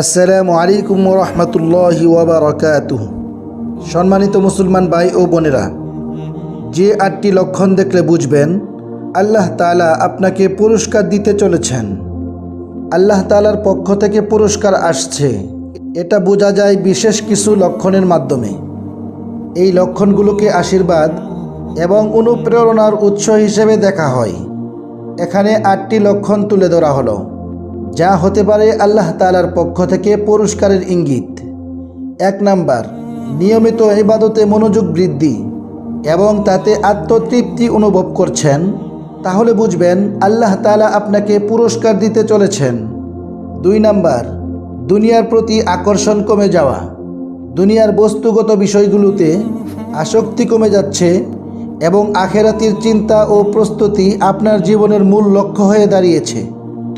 আসসালামু আলাইকুম রহমতুল্লাহি ওবরাকাতুহ সম্মানিত মুসলমান ভাই ও বোনেরা, যে আটটি লক্ষণ দেখলে বুঝবেন, আল্লাহ তালা আপনাকে পুরস্কার দিতে চলেছেন। আল্লাহ তাআলার পক্ষ থেকে পুরস্কার আসছে। এটা বোঝা যায় বিশেষ কিছু লক্ষণের মাধ্যমে। এই লক্ষণগুলোকে আশীর্বাদ এবং অনুপ্রেরণার উৎস হিসেবে দেখা হয়। এখানে আটটি লক্ষণ তুলে ধরা হলো। যা হতে পারে আল্লাহ তালার পক্ষ থেকে পুরস্কারের ইঙ্গিত। এক নাম্বার, নিয়মিত ইবাদতে মনোযোগ বৃদ্ধি এবং তাতে আত্মতৃপ্তি অনুভব করছেন, তাহলে বুঝবেন আল্লাহ তালা আপনাকে পুরস্কার দিতে চলেছেন। দুই নাম্বার, দুনিয়ার প্রতি আকর্ষণ কমে যাওয়া। দুনিয়ার বস্তুগত বিষয়গুলোতে আসক্তি কমে যাচ্ছে এবং আখেরাতির চিন্তা ও প্রস্তুতি আপনার জীবনের মূল লক্ষ্য হয়ে দাঁড়িয়েছে।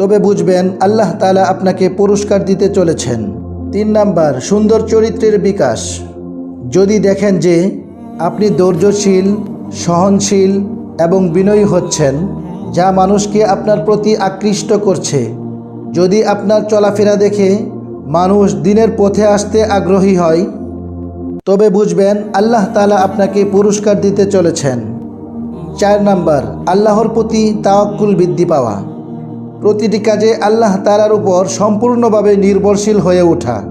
তবে বুঝবেন, আল্লাহ তালা আপনাকে পুরস্কার দিতে চলেছেন। তিন নাম্বার, সুন্দর চরিত্রের বিকাশ। যদি দেখেন যে আপনি ধৈর্যশীল, সহনশীল এবং বিনয়ী হচ্ছেন, যা মানুষকে আপনার প্রতি আকৃষ্ট করছে, যদি আপনার চলাফেরা দেখে মানুষ দিনের পথে আসতে আগ্রহী হয়, তবে বুঝবেন আল্লাহ তালা আপনাকে পুরস্কার দিতে চলেছেন। চার নাম্বার, আল্লাহর প্রতি তাওয়াক্কুল বৃদ্ধি পাওয়া। প্রতিটি কাজে আল্লাহ তালার উপর সম্পূর্ণভাবে নির্ভরশীল হয়ে ওঠা।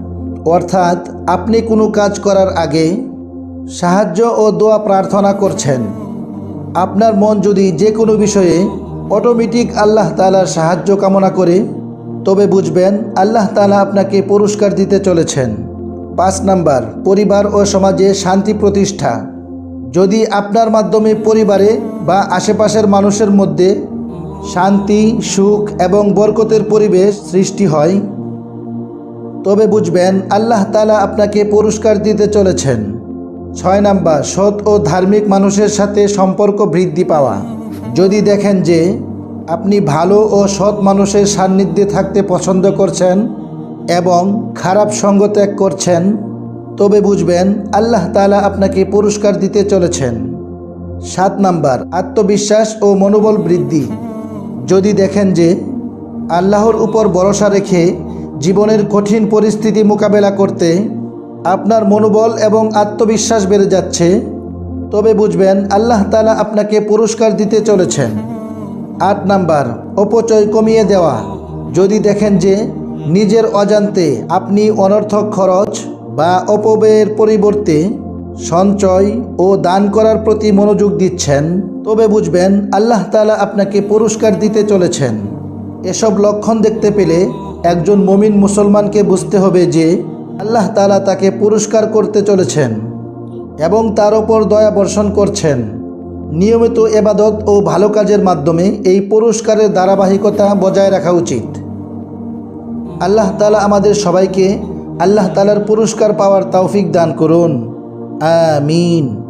অর্থাৎ আপনি কোনো কাজ করার আগে সাহায্য ও দোয়া প্রার্থনা করছেন। আপনার মন যদি যে কোনো বিষয়ে অটোমেটিক আল্লাহ তালার সাহায্য কামনা করে, তবে বুঝবেন আল্লাহ তালা আপনাকে পুরস্কার দিতে চলেছেন। পাঁচ নাম্বার, পরিবার ও সমাজে শান্তি প্রতিষ্ঠা। যদি আপনার মাধ্যমে পরিবারে বা আশেপাশের মানুষের মধ্যে শান্তি, সুখ এবং বরকতের পরিবেশ সৃষ্টি হয়। তবে বুঝবেন, আল্লাহ তালা আপনাকে পুরস্কার দিতে চলেছেন। ছয় নাম্বার, সৎ ও ধার্মিক মানুষের সাথে সম্পর্ক বৃদ্ধি পাওয়া। যদি দেখেন যে আপনি ভালো ও সৎ মানুষের সান্নিধ্যে থাকতে পছন্দ করছেন এবং খারাপ সঙ্গ ত্যাগ করছেন, তবে বুঝবেন, আল্লাহ তালা আপনাকে পুরস্কার দিতে চলেছেন। সাত নাম্বার, আত্মবিশ্বাস ও মনোবল বৃদ্ধি। যদি দেখেন যে আল্লাহর উপর ভরসা রেখে জীবনের কঠিন পরিস্থিতি মোকাবেলা করতে আপনার মনোবল এবং আত্মবিশ্বাস বেড়ে যাচ্ছে, তবে বুঝবেন আল্লাহ তালা আপনাকে পুরস্কার দিতে চলেছেন। আট নাম্বার, অপচয় কমিয়ে দেওয়া। যদি দেখেন যে নিজের অজান্তে আপনি অনর্থক খরচ বা অপব্যয়ের পরিবর্তে সঞ্চয় ও দান করার প্রতি মনোযোগ দিচ্ছেন তবে বুঝবেন, আল্লাহ তালা আপনাকে পুরস্কার দিতে চলেছেন। এসব লক্ষণ দেখতে পেলে একজন মমিন মুসলমানকে বুঝতে হবে যে, আল্লাহ তালা তাকে পুরস্কার করতে চলেছেন এবং তার ওপর দয়া বর্ষণ করছেন। নিয়মিত এবাদত ও ভালো কাজের মাধ্যমে এই পুরস্কারের ধারাবাহিকতা বজায় রাখা উচিত। আল্লাহ তালা আমাদের সবাইকে আল্লাহ তালার পুরস্কার পাওয়ার তৌফিক দান করুন। আমিন।